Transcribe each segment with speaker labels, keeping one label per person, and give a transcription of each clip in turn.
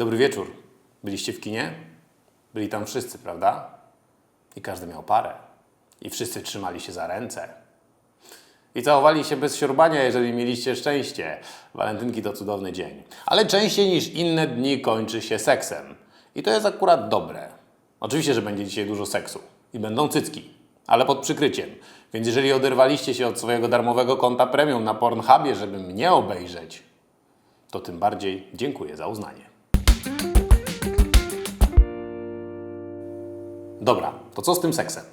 Speaker 1: Dobry wieczór. Byliście w kinie? Byli tam wszyscy, prawda? I każdy miał parę. I wszyscy trzymali się za ręce. I całowali się bez siorbania, jeżeli mieliście szczęście. Walentynki to cudowny dzień. Ale częściej niż inne dni kończy się seksem. I to jest akurat dobre. Oczywiście, że będzie dzisiaj dużo seksu. I będą cycki. Ale pod przykryciem. Więc jeżeli oderwaliście się od swojego darmowego konta premium na Pornhubie, żeby mnie obejrzeć, to tym bardziej dziękuję za uznanie. Dobra, to co z tym seksem?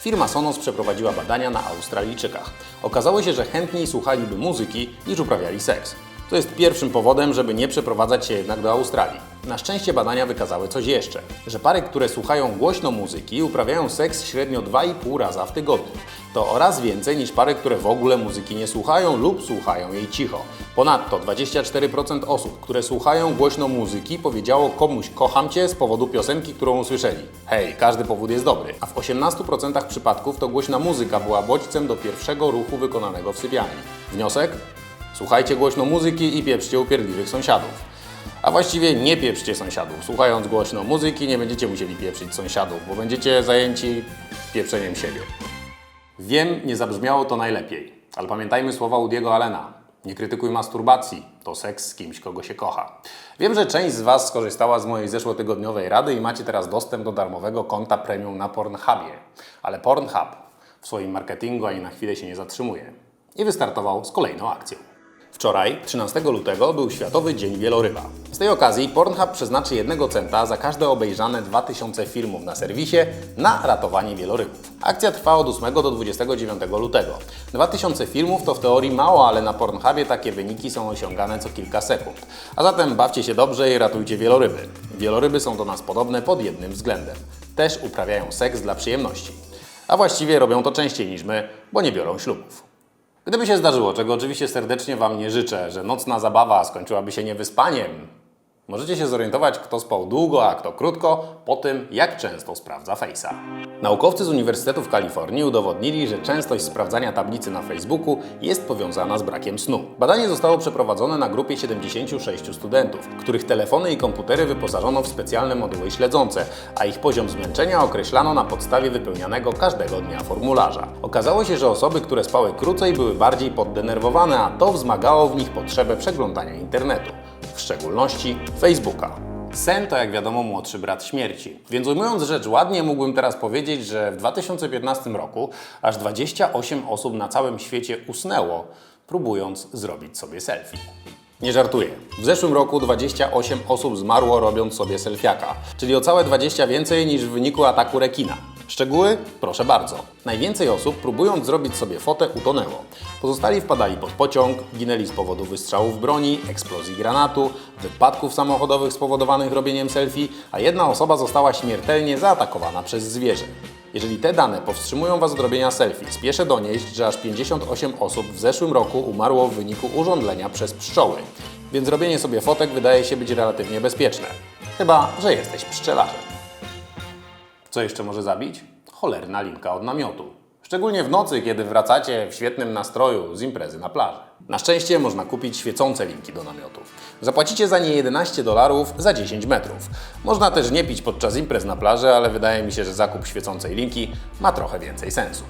Speaker 1: Firma Sonos przeprowadziła badania na Australijczykach. Okazało się, że chętniej słuchaliby muzyki niż uprawiali seks. To jest pierwszym powodem, żeby nie przeprowadzać się jednak do Australii. Na szczęście badania wykazały coś jeszcze, że pary, które słuchają głośno muzyki, uprawiają seks średnio 2,5 raza w tygodniu. To o raz więcej niż pary, które w ogóle muzyki nie słuchają lub słuchają jej cicho. Ponadto 24% osób, które słuchają głośno muzyki, powiedziało komuś kocham cię z powodu piosenki, którą usłyszeli. Hej, każdy powód jest dobry. A w 18% przypadków to głośna muzyka była bodźcem do pierwszego ruchu wykonanego w sypialni. Wniosek? Słuchajcie głośno muzyki i pieprzcie upierdliwych sąsiadów. A właściwie nie pieprzcie sąsiadów. Słuchając głośno muzyki nie będziecie musieli pieprzyć sąsiadów, bo będziecie zajęci pieprzeniem siebie. Wiem, nie zabrzmiało to najlepiej, ale pamiętajmy słowa Udiego Allena. Nie krytykuj masturbacji, to seks z kimś, kogo się kocha. Wiem, że część z Was skorzystała z mojej zeszłotygodniowej rady i macie teraz dostęp do darmowego konta premium na Pornhubie. Ale Pornhub w swoim marketingu ani na chwilę się nie zatrzymuje. I wystartował z kolejną akcją. Wczoraj, 13 lutego, był Światowy Dzień Wieloryba. Z tej okazji Pornhub przeznaczy 1 centa za każde obejrzane 2000 filmów na serwisie na ratowanie wielorybów. Akcja trwa od 8 do 29 lutego. 2000 filmów to w teorii mało, ale na Pornhubie takie wyniki są osiągane co kilka sekund. A zatem bawcie się dobrze i ratujcie wieloryby. Wieloryby są do nas podobne pod jednym względem. Też uprawiają seks dla przyjemności. A właściwie robią to częściej niż my, bo nie biorą ślubów. Gdyby się zdarzyło, czego oczywiście serdecznie Wam nie życzę, że nocna zabawa skończyłaby się niewyspaniem, możecie się zorientować, kto spał długo, a kto krótko, po tym, jak często sprawdza Face'a. Naukowcy z Uniwersytetu w Kalifornii udowodnili, że częstość sprawdzania tablicy na Facebooku jest powiązana z brakiem snu. Badanie zostało przeprowadzone na grupie 76 studentów, których telefony i komputery wyposażono w specjalne moduły śledzące, a ich poziom zmęczenia określano na podstawie wypełnianego każdego dnia formularza. Okazało się, że osoby, które spały krócej, były bardziej poddenerwowane, a to wzmagało w nich potrzebę przeglądania internetu, w szczególności Facebooka. Sen to, jak wiadomo, młodszy brat śmierci. Więc ujmując rzecz ładnie, mógłbym teraz powiedzieć, że w 2015 roku aż 28 osób na całym świecie usnęło, próbując zrobić sobie selfie. Nie żartuję. W zeszłym roku 28 osób zmarło robiąc sobie selfiaka, czyli o całe 20 więcej niż w wyniku ataku rekina. Szczegóły? Proszę bardzo. Najwięcej osób, próbując zrobić sobie fotę, utonęło. Pozostali wpadali pod pociąg, ginęli z powodu wystrzałów broni, eksplozji granatu, wypadków samochodowych spowodowanych robieniem selfie, a jedna osoba została śmiertelnie zaatakowana przez zwierzę. Jeżeli te dane powstrzymują Was od robienia selfie, spieszę donieść, że aż 58 osób w zeszłym roku umarło w wyniku urządlenia przez pszczoły. Więc robienie sobie fotek wydaje się być relatywnie bezpieczne. Chyba, że jesteś pszczelarzem. Co jeszcze może zabić? Cholerna linka od namiotu. Szczególnie w nocy, kiedy wracacie w świetnym nastroju z imprezy na plaży. Na szczęście można kupić świecące linki do namiotów. Zapłacicie za nie 11 dolarów za 10 metrów. Można też nie pić podczas imprez na plaży, ale wydaje mi się, że zakup świecącej linki ma trochę więcej sensu.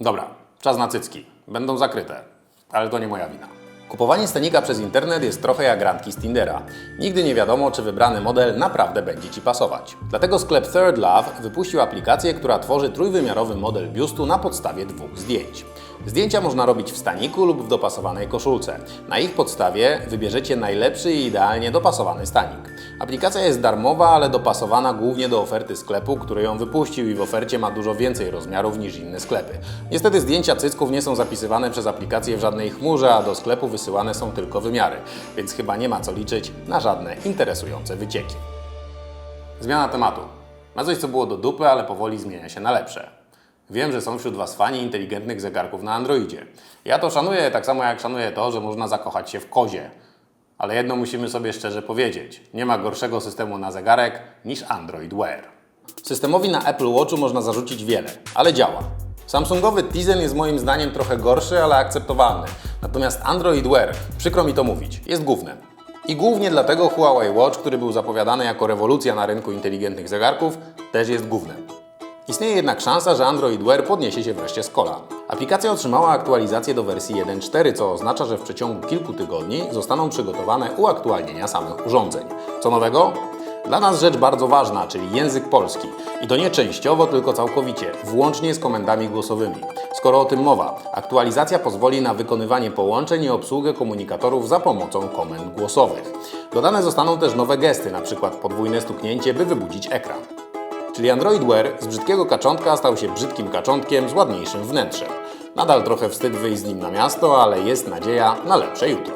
Speaker 1: Dobra, czas na cycki. Będą zakryte, ale to nie moja wina. Kupowanie stanika przez internet jest trochę jak randki z Tindera. Nigdy nie wiadomo, czy wybrany model naprawdę będzie Ci pasować. Dlatego sklep Third Love wypuścił aplikację, która tworzy trójwymiarowy model biustu na podstawie dwóch zdjęć. Zdjęcia można robić w staniku lub w dopasowanej koszulce. Na ich podstawie wybierzecie najlepszy i idealnie dopasowany stanik. Aplikacja jest darmowa, ale dopasowana głównie do oferty sklepu, który ją wypuścił i w ofercie ma dużo więcej rozmiarów niż inne sklepy. Niestety zdjęcia cycków nie są zapisywane przez aplikację w żadnej chmurze, a do sklepu wysyłane są tylko wymiary, więc chyba nie ma co liczyć na żadne interesujące wycieki. Zmiana tematu. Na coś, co było do dupy, ale powoli zmienia się na lepsze. Wiem, że są wśród Was fani inteligentnych zegarków na Androidzie. Ja to szanuję, tak samo jak szanuję to, że można zakochać się w kozie. Ale jedno musimy sobie szczerze powiedzieć. Nie ma gorszego systemu na zegarek niż Android Wear. Systemowi na Apple Watchu można zarzucić wiele, ale działa. Samsungowy Tizen jest moim zdaniem trochę gorszy, ale akceptowalny. Natomiast Android Wear, przykro mi to mówić, jest gównem. I głównie dlatego Huawei Watch, który był zapowiadany jako rewolucja na rynku inteligentnych zegarków, też jest gównem. Istnieje jednak szansa, że Android Wear podniesie się wreszcie z kola. Aplikacja otrzymała aktualizację do wersji 1.4, co oznacza, że w przeciągu kilku tygodni zostaną przygotowane uaktualnienia samych urządzeń. Co nowego? Dla nas rzecz bardzo ważna, czyli język polski. I to nie częściowo, tylko całkowicie, włącznie z komendami głosowymi. Skoro o tym mowa, aktualizacja pozwoli na wykonywanie połączeń i obsługę komunikatorów za pomocą komend głosowych. Dodane zostaną też nowe gesty, np. podwójne stuknięcie, by wybudzić ekran. Czyli Android Wear z brzydkiego kaczątka stał się brzydkim kaczątkiem z ładniejszym wnętrzem. Nadal trochę wstyd wyjść z nim na miasto, ale jest nadzieja na lepsze jutro.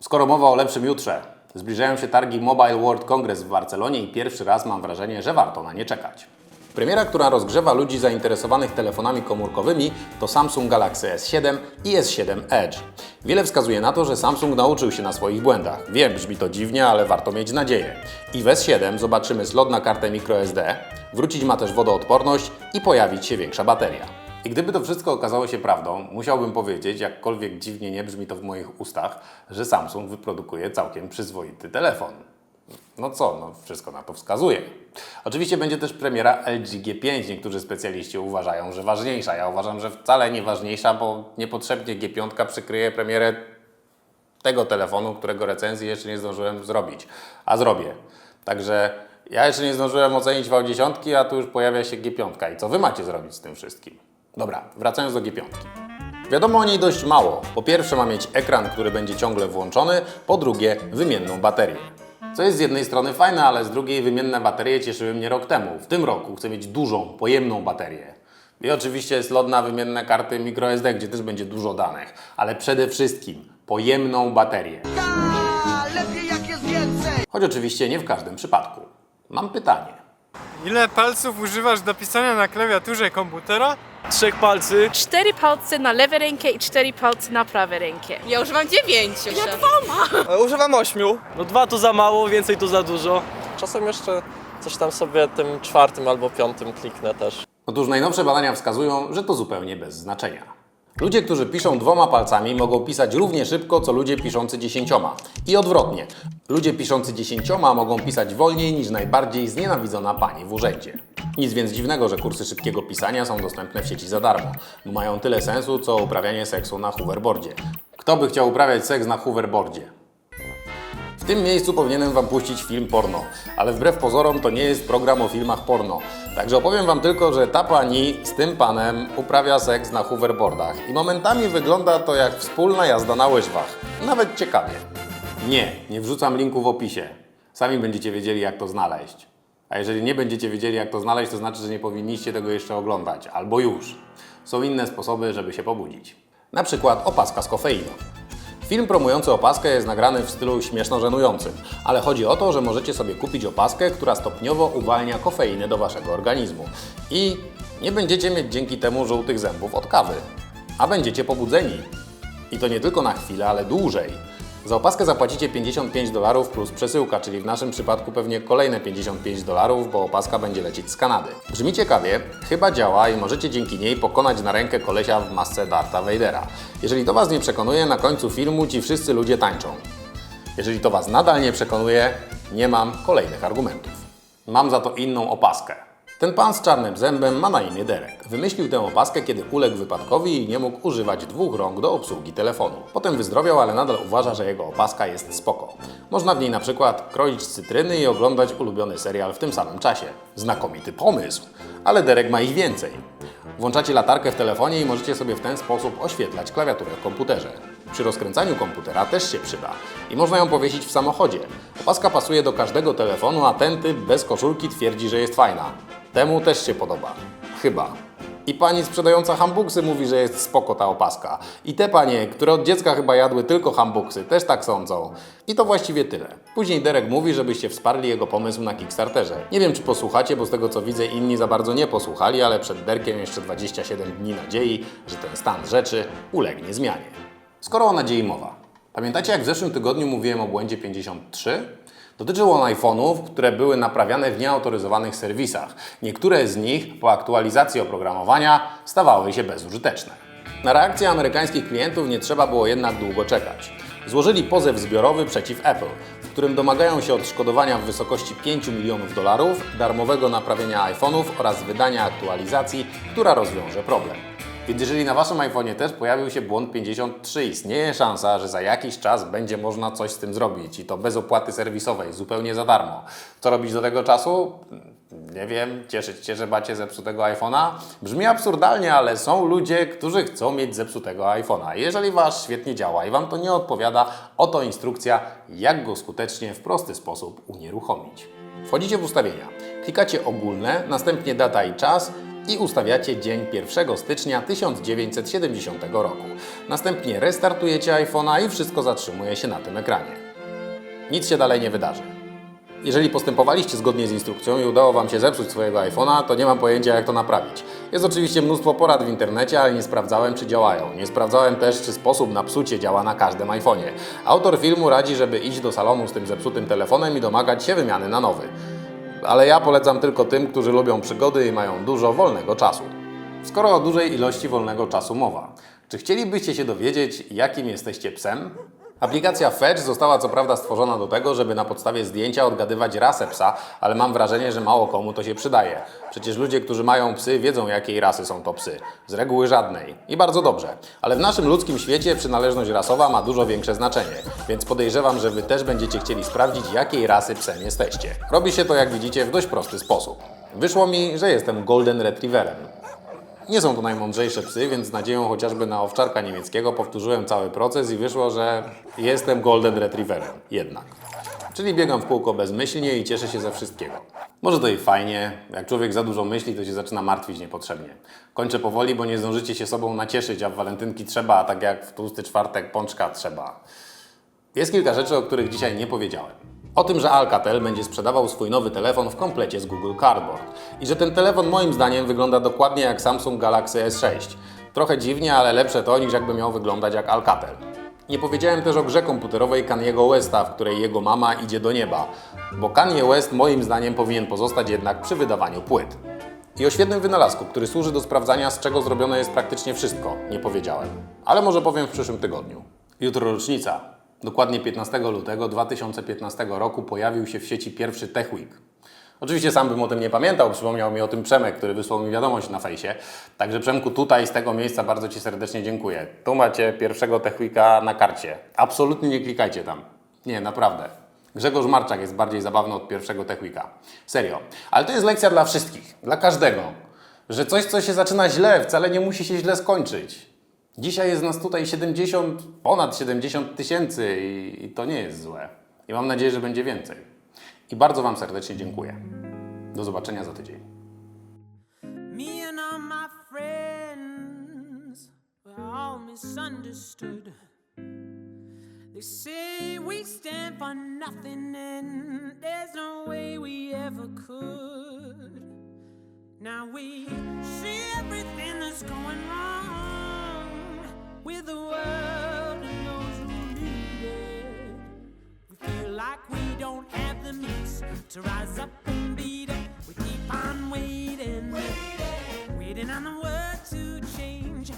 Speaker 1: Skoro mowa o lepszym jutrze, zbliżają się targi Mobile World Congress w Barcelonie i pierwszy raz mam wrażenie, że warto na nie czekać. Premiera, która rozgrzewa ludzi zainteresowanych telefonami komórkowymi to Samsung Galaxy S7 i S7 Edge. Wiele wskazuje na to, że Samsung nauczył się na swoich błędach. Wiem, brzmi to dziwnie, ale warto mieć nadzieję. I w S7 zobaczymy slot na kartę microSD, wrócić ma też wodoodporność i pojawić się większa bateria. I gdyby to wszystko okazało się prawdą, musiałbym powiedzieć, jakkolwiek dziwnie nie brzmi to w moich ustach, że Samsung wyprodukuje całkiem przyzwoity telefon. No co, no wszystko na to wskazuje. Oczywiście będzie też premiera LG G5. Niektórzy specjaliści uważają, że ważniejsza. Ja uważam, że wcale nie ważniejsza, bo niepotrzebnie G5 przykryje premierę tego telefonu, którego recenzji jeszcze nie zdążyłem zrobić. A zrobię. Także ja jeszcze nie zdążyłem ocenić V10, a tu już pojawia się G5. I co Wy macie zrobić z tym wszystkim? Dobra, wracając do G5. Wiadomo o niej dość mało. Po pierwsze ma mieć ekran, który będzie ciągle włączony, po drugie wymienną baterię. Co jest z jednej strony fajne, ale z drugiej wymienne baterie cieszyły mnie rok temu. W tym roku chcę mieć dużą, pojemną baterię. I oczywiście slot na wymienne karty microSD, gdzie też będzie dużo danych, ale przede wszystkim pojemną baterię.
Speaker 2: A, lepiej jak jest więcej.
Speaker 1: Choć oczywiście nie w każdym przypadku. Mam pytanie.
Speaker 3: Ile palców używasz do pisania na klawiaturze komputera?
Speaker 4: Trzech palcy.
Speaker 5: Cztery palce na lewe rękę i cztery palce na prawe rękę.
Speaker 6: Ja używam dziewięciu. Ja
Speaker 4: E, Używam ośmiu. No dwa to za mało, więcej to za dużo. Czasem jeszcze coś tam sobie tym czwartym albo piątym kliknę też.
Speaker 1: Otóż najnowsze badania wskazują, że to zupełnie bez znaczenia. Ludzie, którzy piszą dwoma palcami, mogą pisać równie szybko, co ludzie piszący dziesięcioma. I odwrotnie. Ludzie piszący dziesięcioma mogą pisać wolniej niż najbardziej znienawidzona pani w urzędzie. Nic więc dziwnego, że kursy szybkiego pisania są dostępne w sieci za darmo, mają tyle sensu, co uprawianie seksu na hoverboardzie. Kto by chciał uprawiać seks na hoverboardzie? Tym miejscu powinienem Wam puścić film porno, ale wbrew pozorom to nie jest program o filmach porno. Także opowiem Wam tylko, że ta pani z tym panem uprawia seks na hoverboardach i momentami wygląda to jak wspólna jazda na łyżwach. Nawet ciekawie. Nie, nie wrzucam linku w opisie. Sami będziecie wiedzieli jak to znaleźć. A jeżeli nie będziecie wiedzieli jak to znaleźć, to znaczy, że nie powinniście tego jeszcze oglądać. Albo już. Są inne sposoby, żeby się pobudzić. Na przykład opaska z kofeiną. Film promujący opaskę jest nagrany w stylu śmieszno-żenującym, ale chodzi o to, że możecie sobie kupić opaskę, która stopniowo uwalnia kofeinę do waszego organizmu. I nie będziecie mieć dzięki temu żółtych zębów od kawy, a będziecie pobudzeni. I to nie tylko na chwilę, ale dłużej. Za opaskę zapłacicie 55 dolarów plus przesyłka, czyli w naszym przypadku pewnie kolejne 55 dolarów, bo opaska będzie lecieć z Kanady. Brzmi ciekawie, chyba działa i możecie dzięki niej pokonać na rękę kolesia w masce Darta Vadera. Jeżeli to Was nie przekonuje, na końcu filmu ci wszyscy ludzie tańczą. Jeżeli to Was nadal nie przekonuje, nie mam kolejnych argumentów. Mam za to inną opaskę. Ten pan z czarnym zębem ma na imię Derek. Wymyślił tę opaskę, kiedy uległ wypadkowi i nie mógł używać dwóch rąk do obsługi telefonu. Potem wyzdrowiał, ale nadal uważa, że jego opaska jest spoko. Można w niej na przykład kroić cytryny i oglądać ulubiony serial w tym samym czasie. Znakomity pomysł, ale Derek ma ich więcej. Włączacie latarkę w telefonie i możecie sobie w ten sposób oświetlać klawiaturę w komputerze. Przy rozkręcaniu komputera też się przyda i można ją powiesić w samochodzie. Opaska pasuje do każdego telefonu, a ten typ bez koszulki twierdzi, że jest fajna. Temu też się podoba. Chyba. I pani sprzedająca hambuksy mówi, że jest spoko ta opaska. I te panie, które od dziecka chyba jadły tylko hambuksy, też tak sądzą. I to właściwie tyle. Później Derek mówi, żebyście wsparli jego pomysł na Kickstarterze. Nie wiem, czy posłuchacie, bo z tego co widzę, inni za bardzo nie posłuchali, ale przed Derkiem jeszcze 27 dni nadziei, że ten stan rzeczy ulegnie zmianie. Skoro o nadziei mowa. Pamiętacie, jak w zeszłym tygodniu mówiłem o błędzie 53? Dotyczyło on iPhone'ów, które były naprawiane w nieautoryzowanych serwisach. Niektóre z nich po aktualizacji oprogramowania stawały się bezużyteczne. Na reakcję amerykańskich klientów nie trzeba było jednak długo czekać. Złożyli pozew zbiorowy przeciw Apple. W którym domagają się odszkodowania w wysokości 5 milionów dolarów, darmowego naprawienia iPhone'ów oraz wydania aktualizacji, która rozwiąże problem. Więc jeżeli na Waszym iPhone'ie też pojawił się błąd 53, istnieje szansa, że za jakiś czas będzie można coś z tym zrobić i to bez opłaty serwisowej, zupełnie za darmo. Co robić do tego czasu? Nie wiem, cieszyć się, że macie zepsutego iPhone'a? Brzmi absurdalnie, ale są ludzie, którzy chcą mieć zepsutego iPhone'a. Jeżeli Wasz świetnie działa i Wam to nie odpowiada, oto instrukcja, jak go skutecznie w prosty sposób unieruchomić. Wchodzicie w ustawienia, klikacie ogólne, następnie data i czas i ustawiacie dzień 1 stycznia 1970 roku. Następnie restartujecie iPhone'a i wszystko zatrzymuje się na tym ekranie. Nic się dalej nie wydarzy. Jeżeli postępowaliście zgodnie z instrukcją i udało Wam się zepsuć swojego iPhone'a, to nie mam pojęcia jak to naprawić. Jest oczywiście mnóstwo porad w internecie, ale nie sprawdzałem czy działają. Nie sprawdzałem też czy sposób na psucie działa na każdym iPhone'ie. Autor filmu radzi, żeby iść do salonu z tym zepsutym telefonem i domagać się wymiany na nowy. Ale ja polecam tylko tym, którzy lubią przygody i mają dużo wolnego czasu. Skoro o dużej ilości wolnego czasu mowa, czy chcielibyście się dowiedzieć, jakim jesteście psem? Aplikacja Fetch została co prawda stworzona do tego, żeby na podstawie zdjęcia odgadywać rasę psa, ale mam wrażenie, że mało komu to się przydaje. Przecież ludzie, którzy mają psy, wiedzą jakiej rasy są to psy. Z reguły żadnej. I bardzo dobrze. Ale w naszym ludzkim świecie przynależność rasowa ma dużo większe znaczenie, więc podejrzewam, że Wy też będziecie chcieli sprawdzić, jakiej rasy psem jesteście. Robi się to, jak widzicie, w dość prosty sposób. Wyszło mi, że jestem Golden Retrieverem. Nie są to najmądrzejsze psy, więc z nadzieją chociażby na owczarka niemieckiego powtórzyłem cały proces i wyszło, że jestem Golden Retrieverem. Jednak. Czyli biegam w kółko bezmyślnie i cieszę się ze wszystkiego. Może to i fajnie, jak człowiek za dużo myśli, to się zaczyna martwić niepotrzebnie. Kończę powoli, bo nie zdążycie się sobą nacieszyć, a w walentynki trzeba, tak jak w tłusty czwartek pączka trzeba. Jest kilka rzeczy, o których dzisiaj nie powiedziałem. O tym, że Alcatel będzie sprzedawał swój nowy telefon w komplecie z Google Cardboard i że ten telefon moim zdaniem wygląda dokładnie jak Samsung Galaxy S6. Trochę dziwnie, ale lepsze to niż jakby miał wyglądać jak Alcatel. Nie powiedziałem też o grze komputerowej Kaniego Westa, w której jego mama idzie do nieba, bo Kanye West moim zdaniem powinien pozostać jednak przy wydawaniu płyt. I o świetnym wynalazku, który służy do sprawdzania, z czego zrobione jest praktycznie wszystko, nie powiedziałem. Ale może powiem w przyszłym tygodniu. Jutro rocznica. Dokładnie 15 lutego 2015 roku pojawił się w sieci pierwszy Tech Week. Oczywiście sam bym o tym nie pamiętał, przypomniał mi o tym Przemek, który wysłał mi wiadomość na fejsie. Także Przemku, tutaj z tego miejsca bardzo Ci serdecznie dziękuję. Tu macie pierwszego Tech Weeka na karcie. Absolutnie nie klikajcie tam. Nie, naprawdę. Grzegorz Marczak jest bardziej zabawny od pierwszego Tech Weeka. Serio. Ale to jest lekcja dla wszystkich, dla każdego. Że coś, co się zaczyna źle, wcale nie musi się źle skończyć. Dzisiaj jest nas tutaj 70, ponad 70 tysięcy i, i to nie jest złe. I mam nadzieję, że będzie więcej. I bardzo Wam serdecznie dziękuję. Do zobaczenia za tydzień.
Speaker 6: Me and all my friends were all misunderstood. They say we stand for nothing and there's no way we ever could. Now we see everything that's going wrong with the world and those who need it. We feel like we don't have the means to rise up and beat it. We keep on waiting, waiting, on the world to change.